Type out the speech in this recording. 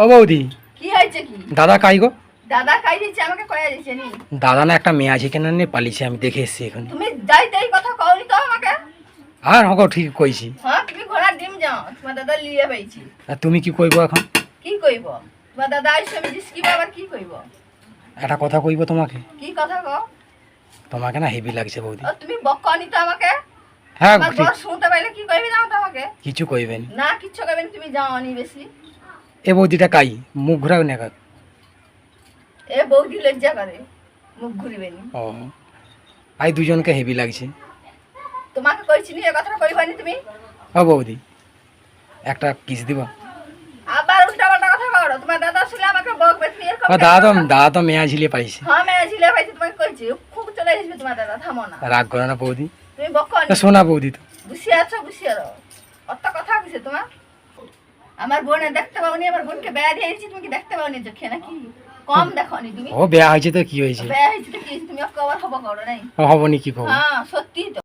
ও বৌদি। কি হয়েছে কি? দাদা কাই গো? দাদা খাই দিচ্ছে? আমাকে কয়া দিচ্ছে নি। দাদা না একটা মেয়ে আছে কেন নিয়ে পালিয়েছে আমি দেখে এসেছি এখন। তুমি যাই তাই কথা কওনি তো আমাকে। আর হকো ঠিক কইছি। হ্যাঁ তুমি ঘোড়ার ডিম যাও তোমার দাদা লিয়ে পাইছি। আর তুমি কি কইব এখন? কি কইব? তোমার দাদা আইসে আমি জিসকি আবার কি কইব? একটা কথা কইব তোমাকে? কি কথা কও? তোমাকে না হেভি লাগছে বৌদি। তুমি বকনি তো আমাকে? হ্যাঁ শুনতে পাইলে কি কইবে যাও তো আমাকে? কিছু কইবেন না। কিচ্ছু কইবেন তুমি যাও নি বেশি। এ বৌদিটা কাই? মুখ ঘুরাও না কাক। এ বৌদি লজ্জা করে মুখ ঘুরিবেনি ও আই দুজনকে হেভি লাগছে। তোমাকে কইছি নি এ কথাটা কইবানি তুমি? ও বৌদি একটা কিস দিব। আবার উল্টা পাল্টা কথা কও তোমার দাদা শুনে আমাকে বকবে তুমি এরকম দাদা তো দাদা তো মেয়া ঝিলিয়ে পাইছে। হ্যাঁ মেয়ে ঝিলে পাইছি তোমাকে কইছি খুব চলে আসবে তোমার দাদা থামো না। রাগ করে না বৌদি। তুমি বকনি তা শোনা বৌদি তো। বুঝিয়ে আছো বুঝিয়ে রো অত কথা কিসে তোমার? আমার বোন দেখতে পাওনি আমার বোনকে বেয়া দিয়ে এনেছি তুমি কি দেখতে পাওনি চোখে নাকি? কম দেখো নি তুমি? ও বেয়া হয়েছে তো কি হয়েছে? বেয়া হয়েছে তো কি তুমি কবার হব করো নাই? হব হবনি কি খবর হ্যাঁ সত্যি তো।